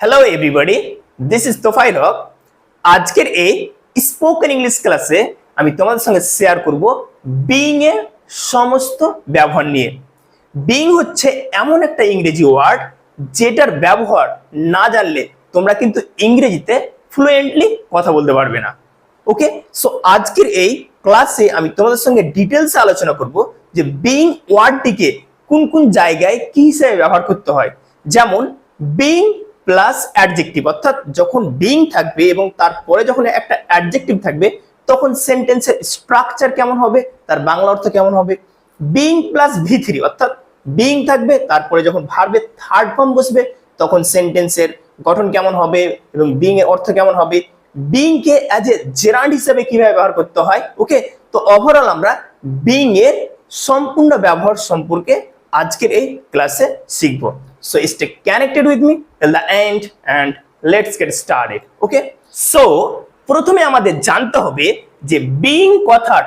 Hello everybody this is Tofail Haque আজকের এই spoken English ক্লাসে আমি তোমাদের সঙ্গে শেয়ার করব বিং এর সমস্ত ব্যবহার নিয়ে। বিং হচ্ছে এমন একটা ইংরেজি ওয়ার্ড যেটার ব্যবহার না জানলে তোমরা কিন্তু ইংরেজিতে ফ্লুয়েন্টলি কথা বলতে পারবে না। ওকে সো আজকের এই ক্লাসে আমি তোমাদের সঙ্গে ডিটেলসে আলোচনা করব যে বিং ওয়ার্ডটিকে কোন কোন জায়গায় কি হিসেবে ব্যবহার করতে হয়। যেমন বিং প্লাস অ্যাডজেক্টিভ অর্থাৎ যখন বিং থাকবে এবং তারপরে যখন একটা অ্যাডজেক্টিভ থাকবে, তখন সেন্টেন্সের স্ট্রাকচার কেমন হবে? তার বাংলা অর্থ কেমন হবে? বিং প্লাস ভি থ্রি অর্থাৎ বিং থাকবে, তারপরে যখন ভার্বের থার্ড ফর্ম বসবে, তখন সেন্টেন্সের গঠন কেমন হবে এবং বিং এর অর্থ কেমন হবে? বিং কে অ্যাজ এ জেরান্ড হিসেবে কীভাবে ব্যবহার করতে হয়? ওকে তো ওভারঅল আমরা বিং এর সম্পূর্ণ ব্যবহার সম্পর্কে আজকের এই ক্লাসে শিখব। So stay connected with me till the end and let's get started okay so প্রথমে আমাদের জানতে হবে যে বিং কথার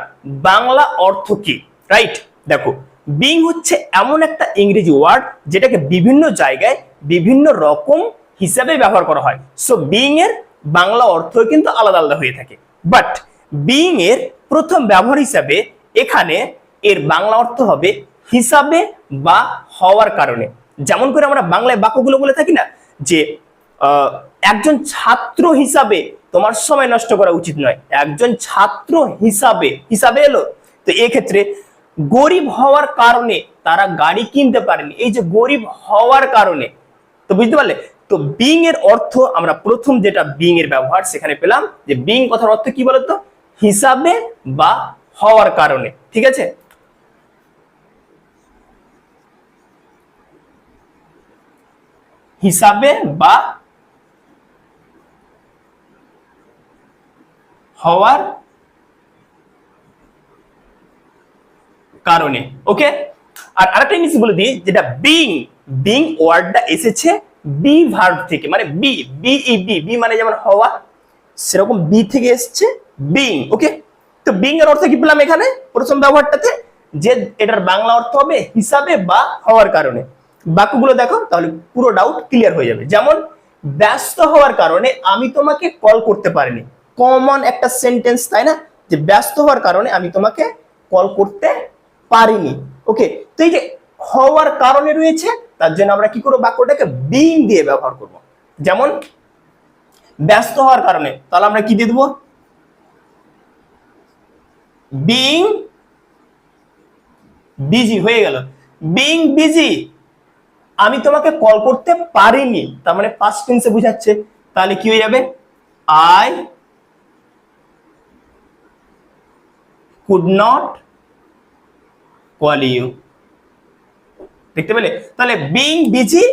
বাংলা অর্থ কি রাইট দেখো বিং হচ্ছে এমন একটা ইংরেজি ওয়ার্ড যেটাকে বিভিন্ন জায়গায় বিভিন্ন রকম হিসাবে ব্যবহার করা হয়। সো বিং এর বাংলা অর্থ কিন্তু আলাদা আলাদা হয়ে থাকে। বাট বিং এর প্রথম ব্যবহার হিসাবে এখানে এর বাংলা অর্থ হবে হিসাবে বা হওয়ার কারণে। যেমন করে আমরা বাংলায় বাক্যগুলো বলে থাকি না, যে একজন ছাত্র হিসাবে তোমার সময় নষ্ট করা উচিত নয়। একজন ছাত্র হিসাবে হিসাবে এলো, তো এক্ষেত্রে গরিব হওয়ার কারণে তারা গাড়ি কিনতে পারেনি। এই যে গরিব হওয়ার কারণে, তো বুঝতে পারলে? তো বিং এর অর্থ আমরা প্রথম যেটা বিং এর ব্যবহার সেখানে পেলাম, যে বিং কথার অর্থ কি বলতো? হিসাবে বা হওয়ার কারণে, ঠিক আছে? হিসাবে বা হওয়ার কারণে ওকে আর আরেকটা জিনিস বলে দিই, যেটা বিং বিং ওয়ার্ডটা এসেছে বি ভার্ব থেকে মানে B B E B B মানে যেমন হওয়া, সেরকম বি থেকে এসেছে বিং ওকে তো বিং এর অর্থ কি পেলাম এখানে? প্রথম ব্যবহারটাতে, যে এটার বাংলা অর্থ হবে হিসাবে বা হওয়ার কারণে। বাক্যগুলো দেখো, তাহলে পুরো ডাউট ক্লিয়ার হয়ে যাবে। যেমন, ব্যস্ত হওয়ার কারণে আমি তোমাকে কল করতে পারিনি। কমন একটা সেন্টেন্স তাই না? যে ব্যস্ত হওয়ার কারণে আমি তোমাকে কল করতে পারিনি। ওকে তো এই যে হওয়ার কারণে রয়েছে, তার জন্য আমরা কি করব? বাক্যটাকে বিং দিয়ে ব্যবহার করব। যেমন, ব্যস্ত হওয়ার কারণে, তাহলে আমরা কি দিয়ে দেবো? বিং বিজি হয়ে গেল। বিং বিজি আমি তোমাকে কল করতে পারিনি। তার মানে পাস্ট টেন্সে বুঝাচ্ছে। তাহলে কি হয়ে যাবে? I could not call you দেখতে পেলে? তাহলে being busy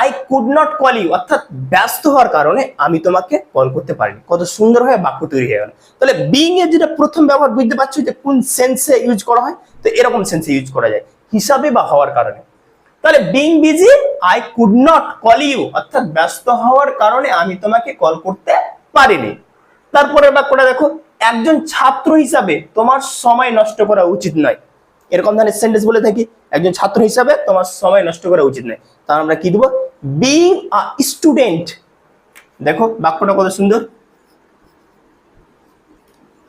I could not call you অর্থাৎ ব্যস্ত হওয়ার কারণে আমি তোমাকে কল করতে পারিনি। কত সুন্দরভাবে বাক্য তৈরি হয়ে গেল। তাহলে বিং এর যেটা প্রথম ব্যবহার, বুঝতে পারছ যে কোন সেন্সে ইউজ করা হয়? তো এরকম সেন্সে ইউজ করা যায়। হিসাবে বা হওয়ার কারণে। তাহলে being busy I could not call you অর্থাৎ ব্যস্ত হওয়ার কারণে আমি তোমাকে কল করতে পারিনি। তারপরের বাক্যটা দেখো, একজন ছাত্র হিসাবে তোমার সময় নষ্ট করা উচিত নয়। এরকম ধরনের সেন্টেন্স বলে থাকি, একজন ছাত্র হিসাবে তোমার সময় নষ্ট করা উচিত নয়। তাহলে আমরা কি দেবো? বিং আ স্টুডেন্ট দেখো বাক্যটা কত সুন্দর।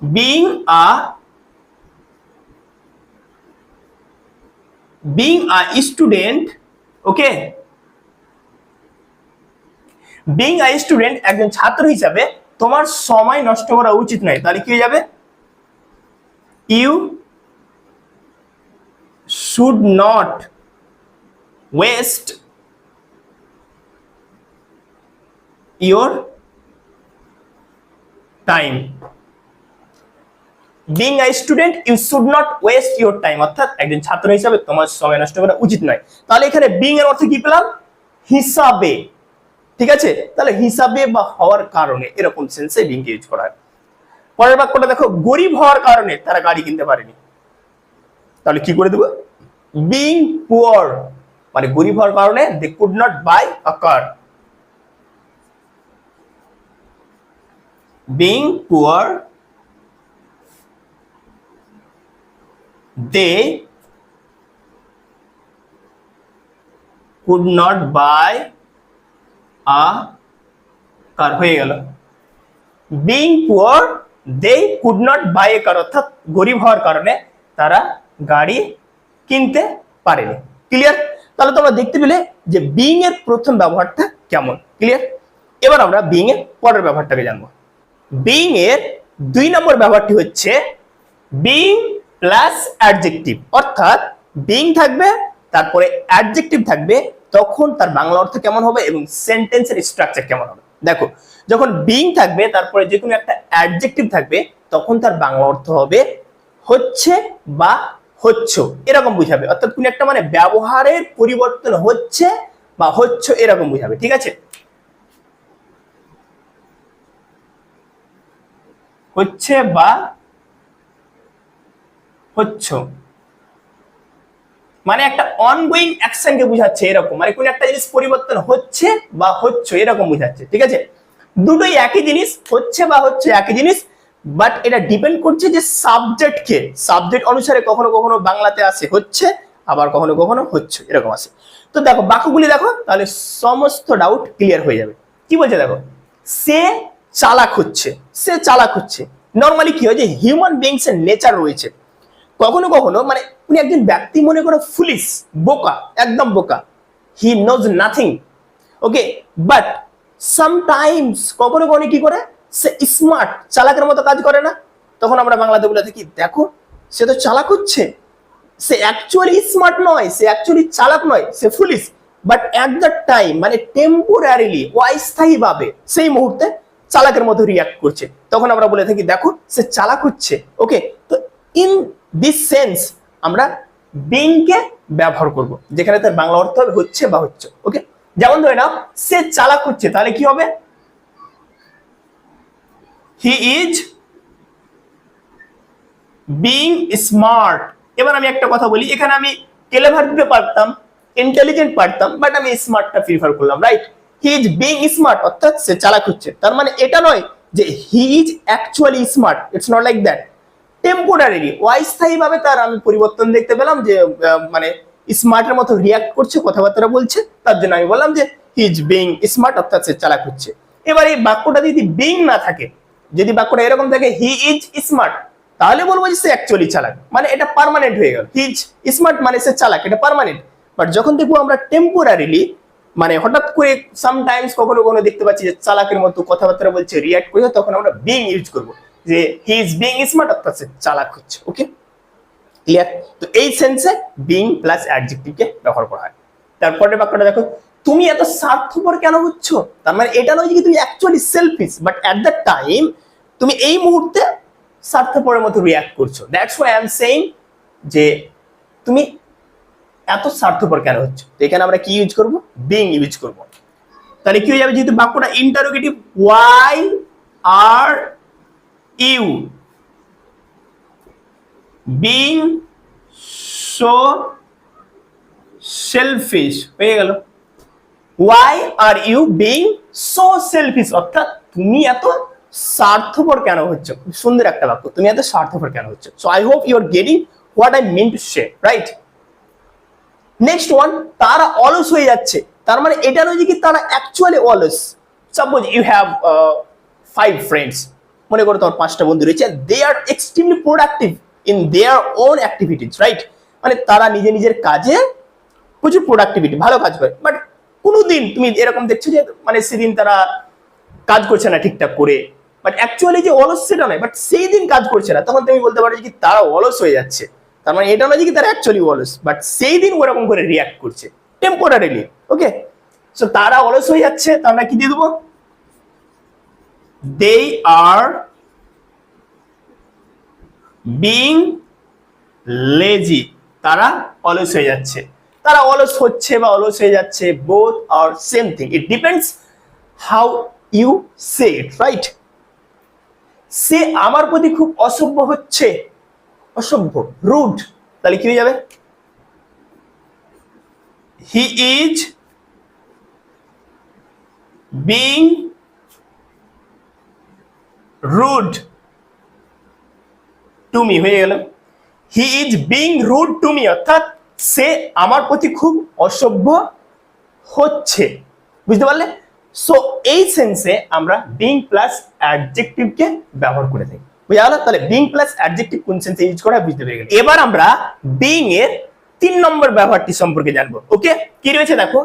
Being a being a student okay being a student একজন ছাত্র হিসাবে তোমার সময় নষ্ট করা উচিত নয় তাহলে কি হয়ে যাবে you should not waste your time being I student you should not waste your time অর্থাৎ একজন ছাত্র হিসাবে তোমার সময় নষ্ট করা উচিত নয়। তাহলে এখানে বিং এর অর্থ কি পেলাম? হিসাবে। ঠিক আছে? তাহলে হিসাবে বা হওয়ার কারণে এরকম সেন্সে বিং ইউজ করা হয়। পরের বাক্যটা দেখো, গরিব হওয়ার কারণে তারা গাড়ি কিনতে পারেনি। তাহলে কি করে দেবো? বিং পুয়ার মানে গরিব হওয়ার কারণে they could not buy a car being poor they could not buy a car হয়ে গেল। Being poor they could not buy a car অর্থাৎ গরিব হওয়ার কারণে তারা গাড়ি কিনতে পারেনি। ক্লিয়ার তাহলে তোমরা দেখতে পেলে যে বিং এর প্রথম ব্যবহারটা কেমন? ক্লিয়ার এবার আমরা বিং এর পরের ব্যবহারটাকে জানব। বিং এর দুই নম্বর ব্যবহারটি হচ্ছে বিং প্লাস অ্যাডজেক্টিভ অর্থাৎ বিং থাকবে, তারপরে অ্যাডজেক্টিভ থাকবে, তখন তার বাংলা অর্থ কেমন হবে এবং সেন্টেন্সের স্ট্রাকচার কেমন হবে। দেখো, যখন বিং থাকবে, তারপরে যে কোনো একটা অ্যাডজেক্টিভ থাকবে, তখন তার বাংলা অর্থ হবে হচ্ছে বা হচ্ছ, এরকম বুঝাবে। অর্থাৎ কোন একটা মানে ব্যবহারের পরিবর্তন হচ্ছে বা হচ্ছ, এরকম বুঝাবে, ঠিক আছে? হচ্ছে বা হচ্ছ। মানে একটা অনগোয়িং অ্যাকশনকে বোঝাচ্ছে এরকম। মানে কোন একটা জিনিস পরিবর্তন হচ্ছে বা হচ্ছে এরকম বোঝাচ্ছে, ঠিক আছে? দুটোই একই জিনিস, হচ্ছে বা হচ্ছে একই জিনিস বাট এটা ডিপেন্ড করছে যে সাবজেক্টকে সাবজেক্ট অনুসারে কখনো কখনো বাংলাতে আসে হচ্ছে, আবার কখনো কখনো হচ্ছে, এরকম আসে। তো দেখো, বাক্যগুলি দেখো, তাহলে সমস্ত ডাউট ক্লিয়ার হয়ে যাবে। কি বলছে দেখো? সে চালাক হচ্ছে, সে চালাক হচ্ছে। নর্মালি কি হয় যে হিউম্যান বিংস এর নেচার রয়েছে। কখনো কখনো মানে উনি একজন ব্যক্তি মনে করো ফুলিশ বোকা, একদম বোকা। He knows nothing okay but sometimes কখনো কখনো কি করে? সে স্মার্ট চালাকের মতো কাজ করে না। তখন আমরা বাংলাতে বলে থাকি, দেখো, সে তো চালাক হচ্ছে। সে অ্যাকচুয়ালি স্মার্ট নয়, সে অ্যাকচুয়ালি চালাক নয়, সে foolish but at the time মানে টেম্পোরারিলি অস্থায়ী ভাবে সেই মুহূর্তে চালাকের মতো রিয়াক্ট করছে। তখন আমরা বলে থাকি, দেখো, সে চালাক হচ্ছে ওকে তো ইন দিস সেন্স আমরা বিংকে ব্যবহার করব, যেখানে তার বাংলা অর্থ হবে হচ্ছে বা হচ্ছে ওকে যেমন ধরে নাও, সে চালাক হচ্ছে, তাহলে কি হবে? হি ইজ বিং স্মার্ট এবার আমি একটা কথা বলি, এখানে আমি ক্লেভার দিতে পারতাম ইন্টেলিজেন্ট পারতাম বাট আমি স্মার্টটা প্রিফার করলাম right he is being smart অর্থাৎ সে চালাক হচ্ছে। তার মানে এটা নয় যে he is actually smart it's not like that temporarily অস্থায়ীভাবে তার আমি পরিবর্তন দেখতে পেলাম যে মানে স্মার্টের মতো রিয়াক্ট করছে, কথাবার্তা বলছে, তার জন্য আমি বললাম যে হি ইজ বিং স্মার্ট অর্থাৎ সে চালাক হচ্ছে। এবার এই বাক্যটা যদি বিং না থাকে, যদি বাক্যটা এরকম থাকে হি ইজ স্মার্ট তাহলে বলব যে সে অ্যাকচুয়ালি চালাক। মানে এটা পার্মানেন্ট হয়ে গেল। হি ইজ স্মার্ট মানে সে চালাক, এটা পার্মানেন্ট বাট যখন দেখব আমরা টেম্পোরারিলি মানে হঠাৎ করে সামটাইমস কখনো কখনো দেখতে পাচ্ছি যে চালাকের মতো কথাবার্তা বলছে রিয়াক্ট করছে তখন আমরা বিং ইউজ করব। যে হি ইজ বিং স্মার্ট অর্থাৎ চালাক হচ্ছে ওকে ক্লিয়ার তো এই সেন্সে বিং প্লাস অ্যাডজেক্টিভকে ব্যবহার করা হয়। তারপরে বাক্যটা দেখো, তুমি এত স্বার্থপর কেন হচ্ছ? তার মানে এটা নয় যে তুমি actually selfish but at the time তুমি এই মুহূর্তে স্বার্থপরের মতো রিয়াক্ট করছ। That's why I am saying যে তুমি এত স্বার্থপর কেন হচ্ছে? তো এখানে আমরা কি ইউজ করব? বিং ইউজ করব। তাহলে কি হয়ে যাবে? যেহেতু বাক্যটা interrogative why are you. Being so selfish হয়ে গেল। Why are you being so selfish অর্থাৎ তুমি এত স্বার্থপর কেন হচ্ছে? খুব সুন্দর একটা বাক্য। তুমি এত স্বার্থপর কেন হচ্ছে? So I hope you are getting what I mean to say right next one তারা অলস হয়ে যাচ্ছে। তার মানে এটা নয় যে কি তারা অ্যাকচুয়ালি অলস। Suppose you have five friends মনে করো তোমার পাঁচটা বন্ধু রয়েছে they are extremely productive in their own activities right মানে তারা নিজে নিজের কাজে প্রচুর প্রোডাক্টিভিটি ভালো কাজ করে। বাট কোনোদিন তুমি এরকম দেখছ যে মানে সেদিন তারা কাজ করছে না ঠিকঠাক করে। বাট অ্যাকচুয়ালি যে অলস সেটা নয় বাট সেই দিন কাজ করছে না, তখন তুমি বলতে পারো যে কি তারা অলস হয়ে যাচ্ছে। তার মানে এটা নয় যে কি তারা অ্যাকচুয়ালি অলস বাট সেই দিন ওরকম করে রিয়াক্ট করছে টেম্পোরারিলি ওকে সো তারা অলস হয়ে যাচ্ছে তা আমরা কি দিয়ে দেবো? দে আর বিং লেজি তারা অলস হয়ে যাচ্ছে। তারা অলস হচ্ছে বা অলস হয়ে যাচ্ছে both are same thing it depends how you say it right সে আমার প্রতি খুব অসভ্য হচ্ছে, অসভ্য রুড তাহলে কি হয়ে যাবে? He is being rude to me হয়ে গেল he is being rude to me অর্থাৎ সে আমার প্রতি খুব অসভ্য হচ্ছে। বুঝতে পারলে? সো এই সেন্সে আমরা বিং প্লাস অ্যাডজেক্টিভকে ব্যবহার করে থাকি। বুঝা গেল তাহলে বিং প্লাস অ্যাডজেক্টিভ কোন সেন্সে ইউজ করা বুঝতে পেরে গেল এবার আমরা বিং এর তিন নম্বর ব্যবহারটি সম্পর্কে জানব। ওকে কি রয়েছে দেখো?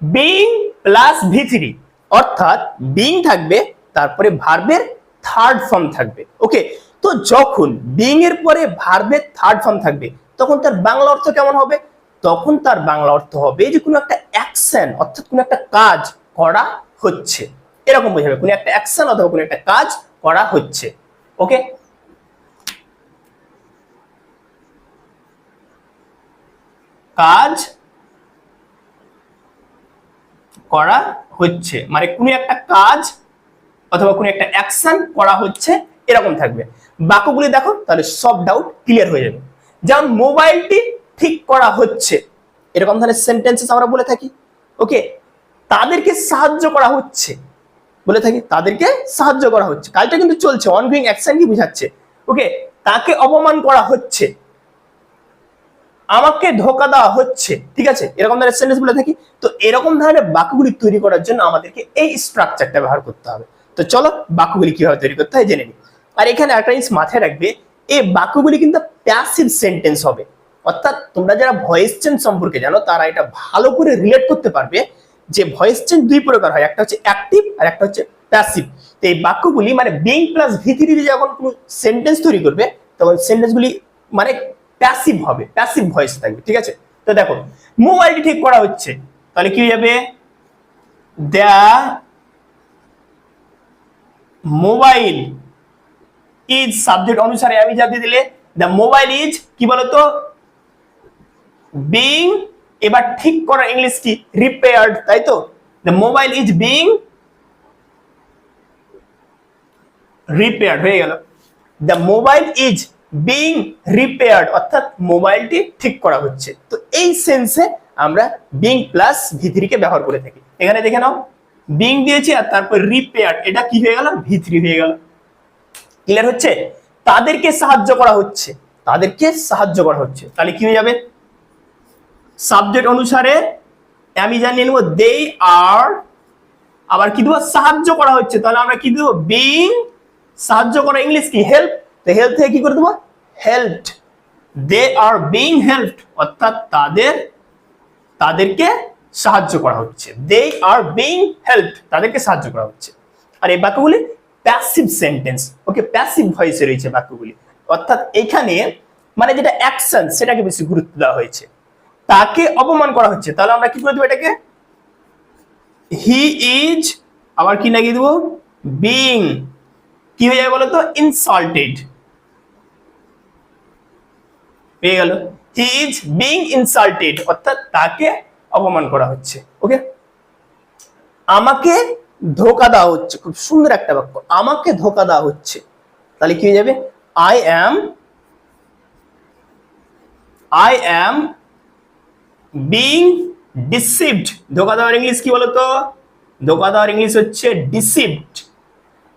বিং প্লাস ভি থ্রি অর্থাৎ বিং থাকবে, তারপরে ভার্বের থার্ড ফর্ম থাকবে। ওকে তো যখন বিং এর পরে ভার্বের থার্ড ফর্ম থাকবে, তখন তার বাংলা অর্থ কেমন হবে? তখন তার বাংলা অর্থ হবে যে কোনো একটা অ্যাকশন অর্থাৎ কোনো একটা কাজ করা হচ্ছে। এরকম বোঝাবে, কোনো একটা অ্যাকশন অথবা কোনো একটা কাজ করা হচ্ছে। ওকে কাজ করা হচ্ছে। মানে কোনো একটা কাজ অথবা কোনো একটা অ্যাকশন করা হচ্ছে, এরকম থাকবে। বাক্যগুলি দেখো, তাহলে সব ডাউট ক্লিয়ার হয়ে যাবে। যেমন মোবাইলটি ঠিক করা হচ্ছে, এরকম ধরনের সেন্টেন্সেস আমরা বলে থাকি। ওকে তাদেরকে সাহায্য করা হচ্ছে, বলে থাকি, তাদেরকে সাহায্য করা হচ্ছে। কাজটা কিন্তু চলছে অনগোয়িং অ্যাকশন কি বোঝাচ্ছে? ওকে তাকে অপমান করা হচ্ছে, আমাকে ধোকা দেওয়া হচ্ছে, ঠিক আছে? এরকম ধরনের সেন্টেন্স বলে থাকি। তো এরকম ধরনের বাক্যগুলি তৈরি করার জন্য আমাদেরকে এই স্ট্রাকচারটা ব্যবহার করতে হবে। তো চলো বাক্যগুলি কীভাবে তৈরি করতে হয় জেনে নিই। আর এখানে একটা জিনিস মাথায় রাখবে, এই বাক্যগুলি কিন্তু প্যাসিভ সেন্টেন্স হবে। অর্থাৎ তোমরা যারা ভয়েস চেঞ্জ সম্পর্কে জানো, তারা এটা ভালো করে রিলেট করতে পারবে যে ভয়েস চেঞ্জ দুই প্রকার হয়, একটা হচ্ছে অ্যাক্টিভ আর একটা হচ্ছে প্যাসিভ তো এই বাক্যগুলি মানে বিং প্লাস ভিত্তি দিয়ে যখন কোনো সেন্টেন্স তৈরি করবে, তখন সেন্টেন্সগুলি মানে প্যাসিভ হবে প্যাসিভ ভয়েস থাকবে, ঠিক আছে? তো দেখো মোবাইলটি ঠিক করা হচ্ছে, তাহলে কি হয়ে যাবে? দ্য মোবাইল ইজ সাবজেক্ট অনুসারে আমি দিয়ে দিলে দ্য মোবাইল ইজ কি বলতো? বিং এবার ঠিক করার ইংলিশ কি? রিপেয়ার্ড তাই তো? The mobile is being repaired হয়ে গেল। The mobile is being repaired অর্থাৎ মোবাইলটি ঠিক করা হচ্ছে। তো এই সেন্সে আমরা বিং প্লাস ভিথ্রিকে ব্যবহার করে থাকি। এখানে দেখে নাও। বিং দিয়েছি আর তারপর রিপেয়ার এটা কি হয়ে গেল? ভিথ্রি হয়ে গেল। ক্লিয়ার হচ্ছে? তাদেরকে সাহায্য করা হচ্ছে। তাদেরকে সাহায্য করা হচ্ছে। তাহলে কি হয়ে যাবে? সাবজেক্ট অনুসারে আমি জানিয়ে নেব দে আর আবার কি দেবো? সাহায্য করা হচ্ছে। তাহলে আমরা কি দেবো? বিং সাহায্য করা ইংলিশ কি? হেল্প তো হেল্প থেকে কি করে দেবো? হেল্পড দে আর বিং হেল্পড অর্থাৎ তাদের, তাদেরকে সাহায্য করা হচ্ছে। দে আর বিং হেল্পড তাদেরকে সাহায্য করা হচ্ছে। আর এই বাক্যগুলি প্যাসিভ সেন্টেন্স ওকে প্যাসিভ ভয়েসে রয়েছে বাক্যগুলি। অর্থাৎ এখানে মানে যেটা অ্যাকশন সেটাকে বেশি গুরুত্ব দেওয়া হয়েছে। তাকে অপমান করা হচ্ছে। তাহলে আমরা কি করে দেবো এটাকে? হি ইজ আবার কি লাগিয়ে দেবো? বিং কি হয়ে যাবে বলতো? ইনসাল্টেড পেয়ে গেল। হি ইজ বিং ইনসাল্টেড অর্থাৎ তাকে অপমান করা হচ্ছে ওকে আমাকে ধোকা দেওয়া হচ্ছে, খুব সুন্দর একটা বাক্য, আমাকে ধোকা দেওয়া হচ্ছে, তাহলে কি হয়ে যাবে? I am I am being deceived ধোকা দেওয়ার ইংলিশ কি বলতো? ধোকা দেওয়ার ইংলিশ হচ্ছে deceived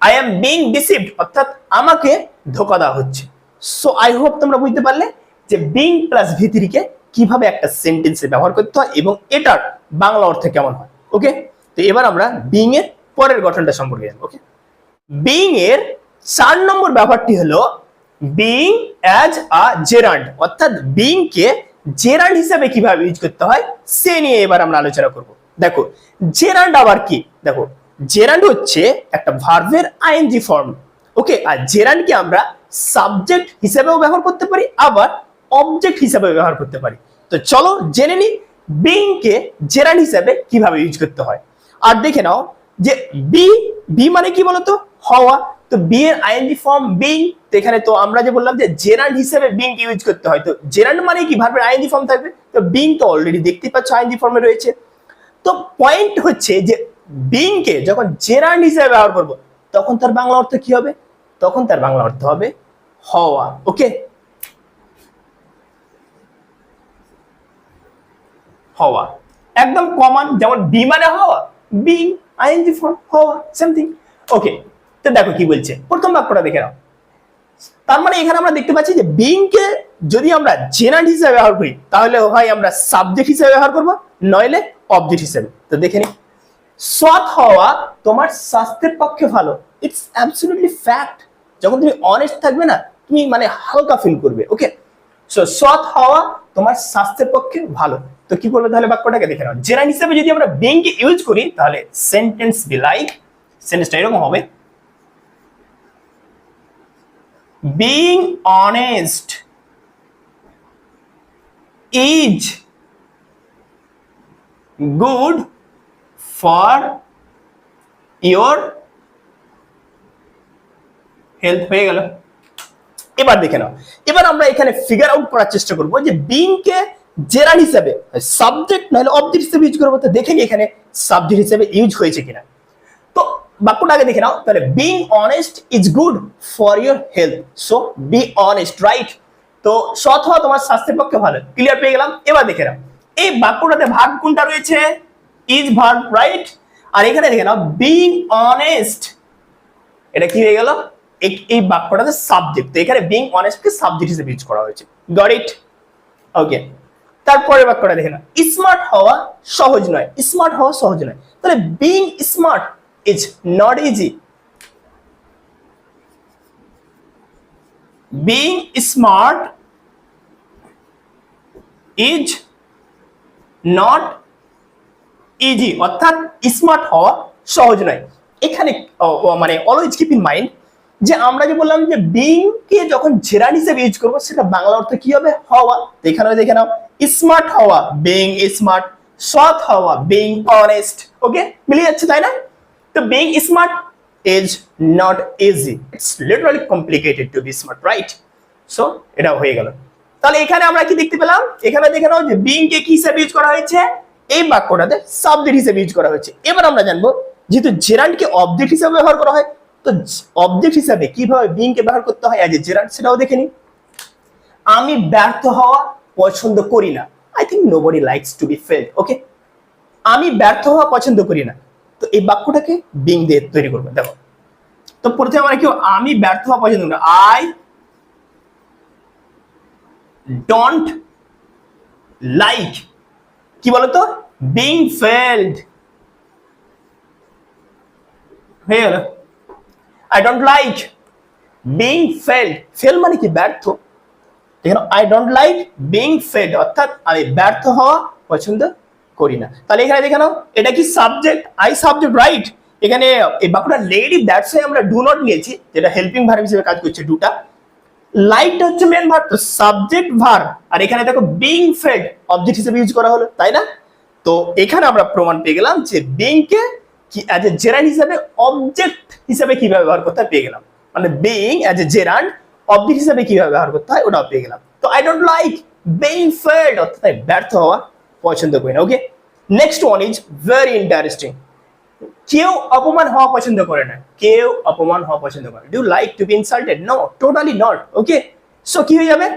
I am being deceived অর্থাৎ আমাকে ধোকা দেওয়া হচ্ছে। সো আই হোপ তোমরা বুঝতে পারলে যে বিং প্লাস ভিতরিকে কীভাবে একটা সেন্টেন্সে ব্যবহার করতে হয় এবং এটার বাংলা অর্থ কেমন হয় ওকে তো এবার আমরা বিং এর পরের গঠনটা সম্পর্কে জানব ওকে বিং এর চার নম্বর ব্যাপারটি হলো বিং অ্যাজ আ জেরান্ড অর্থাৎ বিং কে জেরান্ড হিসেবে কীভাবে ইউজ করতে হয়, সে নিয়ে এবার আমরা আলোচনা করব। দেখো জেরান্ড আবার কি? দেখো জেরান্ড হচ্ছে একটা ভার্ভের আইএনজি ফর্ম ওকে আর জেরান্ডকে আমরা সাবজেক্ট হিসেবেও ব্যবহার করতে পারি, আবার অবজেক্ট হিসেবে ব্যবহার করতে পারি। তো চলো জেনে নি বিং কে জেরান্ড হিসেবে কীভাবে ইউজ করতে হয়। আর দেখে নাও যে বি বি মানে কি বলতো? হওয়া। তো বি এর আইএনজি ফর্ম বিং তো এখানে তো আমরা যে বললাম যে জেরান্ড হিসেবে বিং ইউজ করতে হয়, তো জেরান্ড মানে কি? ভার্বের আইএনজি ফর্ম থাকবে। তো বিং তো অলরেডি দেখতে পাচ্ছ আইএনজি ফর্মে রয়েছে। তো পয়েন্ট হচ্ছে যে বিং কে যখন জেরান্ড হিসেবে ব্যবহার করব, তখন তার বাংলা অর্থ কি হবে? তখন তার বাংলা অর্থ হবে হওয়া। ওকে হওয়া। একদম কমন যেমন বি মানে হওয়া বিং আইএনজি ফর্ম হওয়া সামথিং ওকে তো দেখো কি বলছে। প্রথম বাক্যটা দেখে নাও। তার মানে এখানে আমরা দেখতে পাচ্ছি যে বিং কে যদি আমরা জেনারেল হিসেবে ব্যবহার করি, তাহলে হয় আমরা সাবজেক্ট হিসেবে ব্যবহার করব, নইলে অবজেক্ট হিসেবে। তো দেখে নি সৎ হওয়া তোমার স্বাস্থ্যের পক্ষে ভালো। ইটস অ্যাবসলিউটলি ফ্যাক্ট যখন তুমি অনেস্ট থাকবে না, তুমি মানে হালকা ফিল করবে। ওকে সো সৎ হওয়া তোমার স্বাস্থ্যের পক্ষে ভালো। তো কি করবে তাহলে বাক্যটাকে? দেখে নাও। জেনারেল হিসেবে যদি আমরা বিং কে ইউজ করি, তাহলে সেন্টেন্স বি লাইক সেন্টেন্সটা এরকম হবে। Being honest is good for your health হয়ে গেল। এবার দেখে নাও। এবার আমরা এখানে ফিগার আউট করার চেষ্টা করব যে বিং কে জেরান হিসেবে সাবজেক্ট নাহলে অবজেক্ট হিসেবে ইউজ করব, তো দেখে এখানে সাবজেক্ট হিসেবে ইউজ হয়েছে কিনা। তো বাক্যটা আগে দেখে নাও, তাহলে being honest is good for your health so be honest right তো সৎ হওয়া তোমার স্বাস্থ্যের পক্ষে ভালো। ক্লিয়ার পেয়ে গেলাম? এবার দেখে নাও। এই বাক্যটাতে ভাগ কোনটা রয়েছে? ইজ ভার্ব রাইট আর এখানে দেখে নাও বিং অনেস্ট এটা কি হয়ে গেল? এই- বাক্যটাতে সাবজেক্ট তো এখানে বিং অনেস্টকে সাবজেক্ট হিসেবে ইউজ করা হয়েছে। গট ইট ওকে তারপরে বাক্যটা দেখে না স্মার্ট হওয়া সহজ নয়। স্মার্ট হওয়া সহজ নয়। তাহলে being smart is not easy being smart is not easy অর্থাৎ স্মার্ট হওয়া সহজ নয়। এখানে মানে অলওয়েজ কিপ ইন মাইন্ড যে আমরা যে বললাম যে বিং কে যখন জেরান হিসেবে ইউজ করব, সেটা বাংলা অর্থ কি হবে? হওয়া। তো এখানে দেখে নাও। স্মার্ট হওয়া বিং স্মার্ট সৎ হওয়া বিং অনেস্ট ওকে মিলে যাচ্ছে, তাই না? তো being smart is not easy it's literally complicated to be smart right so এটা হয়ে গেল। তাহলে এখানে আমরা কি দেখতে পেলাম? এখানে দেখে নাও যে বিং কে কি হিসেবে ইউজ করা হয়েছে? এই বাক্যটাতে সাবজেক্ট হিসেবে ইউজ করা হয়েছে। এবার আমরা জানব, যেহেতু জেরান্ডকে অবজেক্ট হিসেবে ব্যবহার করা হয় তো অবজেক্ট হিসাবে কীভাবে বিং কে ব্যবহার করতে হয় অ্যাজ এ সেটাও দেখে নিই আমি ব্যর্থ হওয়া পছন্দ করি না। I think nobody likes to be fail okay আমি ব্যর্থ হওয়া পছন্দ করি না। তো এই বাক্যটাকে বিং দিয়ে তৈরি করব দেখো। তো প্রথমে আমরা কি আমি ব্যর্থ হওয়া পছন্দ করি আই ডোন্ট লাইক কি বলতো? বিং ফেলড হয়ে গেল। I don't like being failed fail মানে কি? ব্যর্থ। এখানে I don't like being failed অর্থাৎ আমি ব্যর্থ হওয়া পছন্দ করি না। তাহলে এখানে দেখে নাও, এটা কি সাবজেক্ট আই সাবজেক্ট রাইট এখানে এই বাক্যটা লেডি দ্যাটস আমরা ডু নট নিয়েছি, যেটা হেল্পিং ভার্ব হিসেবে কাজ করছে ডুটা লাইটটা হচ্ছে মেন ভার্ব তো সাবজেক্ট ভার্ব আর এখানে দেখো বিং ফেড অবজেক্ট হিসেবে ইউজ করা হলো, তাই না? তো এখানে আমরা প্রমাণ পেয়ে গেলাম যে বিং কে অ্যাজ এ জেরান হিসেবে অবজেক্ট হিসেবে কীভাবে ব্যবহার করতে হয়, পেয়ে গেলাম। মানে being as a gerund object হিসেবে কীভাবে ব্যবহার করতে হয়, ওটাও পেয়ে গেলাম। তো I don't like being failed অর্থাৎ ব্যর্থ হওয়া পছন্দ করি না okay next one is very interesting কেউ অপমান হওয়া পছন্দ করে না, কেউ অপমান হওয়া পছন্দ করে do like to be insulted no totally not okay so কি হয়ে যাবে?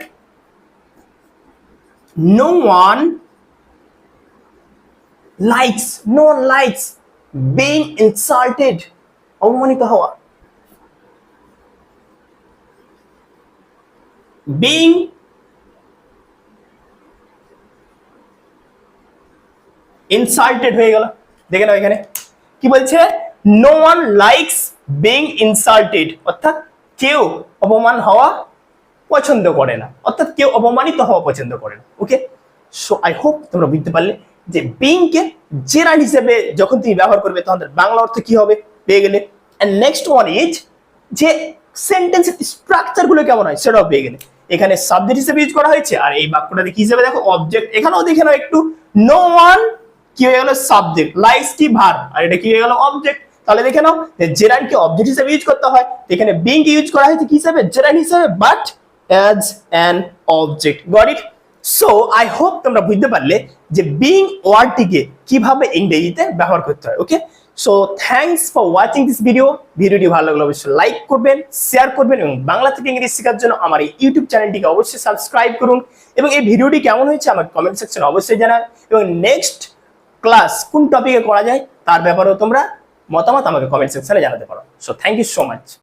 No one likes no one likes being insulted অপমানিত হওয়া বিং ইনসাল্টেড হয়ে গেল। দেখে নাও এখানে। কি বলছে? No one likes being insulted অর্থাৎ কেউ অপমান হওয়া পছন্দ করে না। অর্থাৎ কেউ অপমানিত হওয়া পছন্দ করে না। ওকে সো আই হোপ তোমরা বুঝতে পারলে। যে বিং কে জেরান হিসেবে যখন তুমি ব্যবহার করবে, তখন বাংলা অর্থ কি হবে পেয়ে গেলে? এন্ড নেক্সট ওয়ান ইজ যে সেন্টেন্সের স্ট্রাকচারগুলো কেমন হয় সেটাও পেয়ে গেলে। এখানে সাবজেক্ট হিসেবে ইউজ করা হয়েছে, আর এই বাক্যটা কি হিসেবে দেখো অবজেক্ট এখানেও দেখে নাও একটু। নো ওয়ান কি হয়ে গেল? সাবজেক্ট লাইকস কি ভার? আর এটা কি হয়ে গেল? অবজেক্ট তাহলে দেখে নাও, যে জেরানকে অবজেক্ট হিসেবে ইউজ করতে হয়, এখানে বিং ইউজ করা হয়েছে কি হিসেবে? জেরান হিসেবে but as an object got it so I hope তোমরা বুঝতে পারলে যে বিং ওয়ার্ডটিকে কীভাবে ইংরেজিতে ব্যবহার করতে হয় okay so thanks for watching this video ভিডিওটি ভালো লাগলে অবশ্যই লাইক করবেন শেয়ার করবেন এবং বাংলা থেকে ইংরেজি শেখার জন্য আমার এই ইউটিউব চ্যানেলটিকে অবশ্যই সাবস্ক্রাইব করুন এবং এই ভিডিওটি কেমন হয়েছে আমাকে কমেন্ট সেকশনে অবশ্যই জানান এবং নেক্সট ক্লাস কোন টপিকে করা যায় তার ব্যাপারেও তোমরা মতামত আমাকে কমেন্ট সেকশনে জানাতে পারো। So thank you so much